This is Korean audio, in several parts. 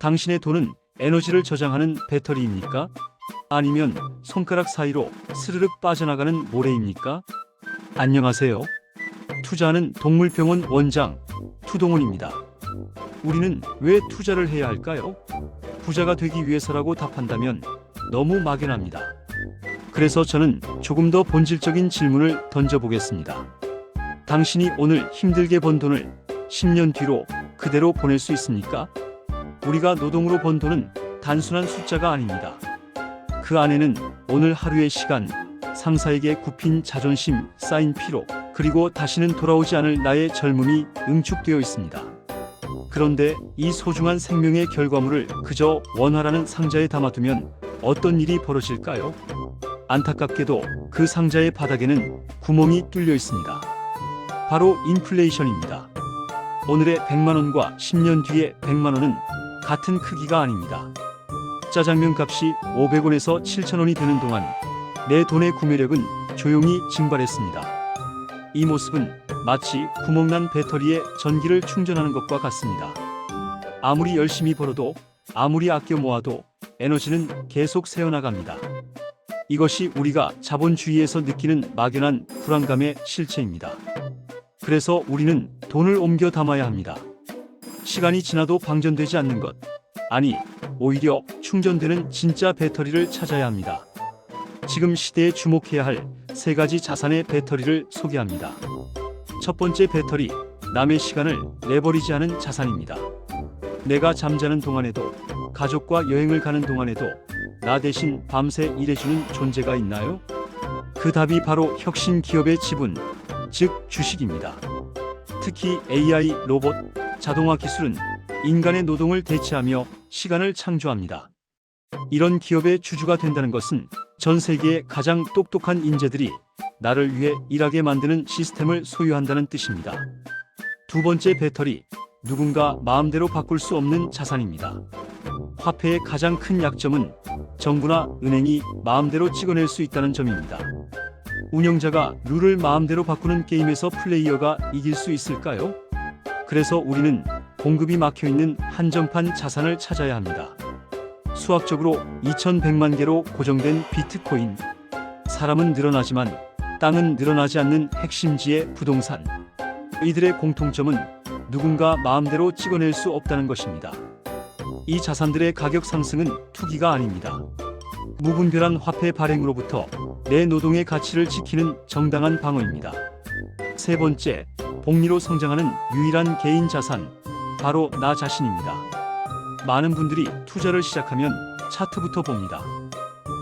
당신의 돈은 에너지를 저장하는 배터리입니까? 아니면 손가락 사이로 스르륵 빠져나가는 모래입니까? 안녕하세요. 투자하는 동물병원 원장 투동훈입니다. 우리는 왜 투자를 해야 할까요? 부자가 되기 위해서라고 답한다면 너무 막연합니다. 그래서 저는 조금 더 본질적인 질문을 던져보겠습니다. 당신이 오늘 힘들게 번 돈을 10년 뒤로 그대로 보낼 수 있습니까? 우리가 노동으로 번 돈은 단순한 숫자가 아닙니다. 그 안에는 오늘 하루의 시간, 상사에게 굽힌 자존심, 쌓인 피로, 그리고 다시는 돌아오지 않을 나의 젊음이 응축되어 있습니다. 그런데 이 소중한 생명의 결과물을 그저 원화라는 상자에 담아두면 어떤 일이 벌어질까요? 안타깝게도 그 상자의 바닥에는 구멍이 뚫려 있습니다. 바로 인플레이션입니다. 오늘의 100만 원과 10년 뒤의 100만 원은 같은 크기가 아닙니다. 짜장면 값이 500원에서 7,000원이 되는 동안 내 돈의 구매력은 조용히 증발했습니다. 이 모습은 마치 구멍난 배터리에 전기를 충전하는 것과 같습니다. 아무리 열심히 벌어도 아무리 아껴 모아도 에너지는 계속 새어나갑니다. 이것이 우리가 자본주의에서 느끼는 막연한 불안감의 실체입니다. 그래서 우리는 돈을 옮겨 담아야 합니다. 시간이 지나도 방전되지 않는 것. 아니, 오히려 충전되는 진짜 배터리를 찾아야 합니다. 지금 시대에 주목해야 할 세 가지 자산의 배터리를 소개합니다. 첫 번째 배터리, 남의 시간을 레버리지하는 자산입니다. 내가 잠자는 동안에도 가족과 여행을 가는 동안에도 나 대신 밤새 일해주는 존재가 있나요? 그 답이 바로 혁신 기업의 지분, 즉 주식입니다. 특히 AI, 로봇, 자동화 기술은 인간의 노동을 대체하며 시간을 창조합니다. 이런 기업의 주주가 된다는 것은 전 세계의 가장 똑똑한 인재들이 나를 위해 일하게 만드는 시스템을 소유한다는 뜻입니다. 두 번째 배터리, 누군가 마음대로 바꿀 수 없는 자산입니다. 화폐의 가장 큰 약점은 정부나 은행이 마음대로 찍어낼 수 있다는 점입니다. 운영자가 룰을 마음대로 바꾸는 게임에서 플레이어가 이길 수 있을까요? 그래서 우리는 공급이 막혀 있는 한정판 자산을 찾아야 합니다. 수학적으로 2100만 개로 고정된 비트코인. 사람은 늘어나지만 땅은 늘어나지 않는 핵심지의 부동산. 이들의 공통점은 누군가 마음대로 찍어낼 수 없다는 것입니다. 이 자산들의 가격 상승은 투기가 아닙니다. 무분별한 화폐 발행으로부터 내 노동의 가치를 지키는 정당한 방어입니다. 세 번째, 복리로 성장하는 유일한 개인 자산, 바로 나 자신입니다. 많은 분들이 투자를 시작하면 차트부터 봅니다.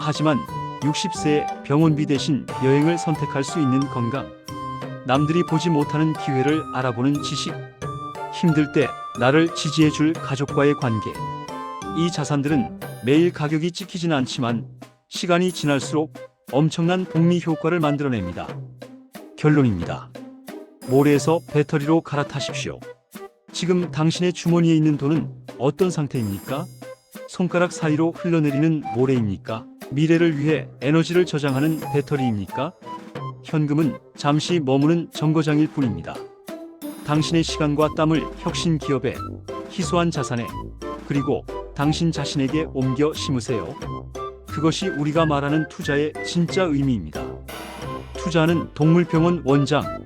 하지만 60세에 병원비 대신 여행을 선택할 수 있는 건강, 남들이 보지 못하는 기회를 알아보는 지식, 힘들 때 나를 지지해 줄 가족과의 관계. 이 자산들은 매일 가격이 찍히진 않지만 시간이 지날수록 엄청난 복리 효과를 만들어냅니다. 결론입니다. 모래에서 배터리로 갈아타십시오. 지금 당신의 주머니에 있는 돈은 어떤 상태입니까? 손가락 사이로 흘러내리는 모래입니까? 미래를 위해 에너지를 저장하는 배터리입니까? 현금은 잠시 머무는 정거장일 뿐입니다. 당신의 시간과 땀을 혁신 기업에 희소한 자산에 그리고 당신 자신에게 옮겨 심으세요. 그것이 우리가 말하는 투자의 진짜 의미입니다. 투자는 동물병원 원장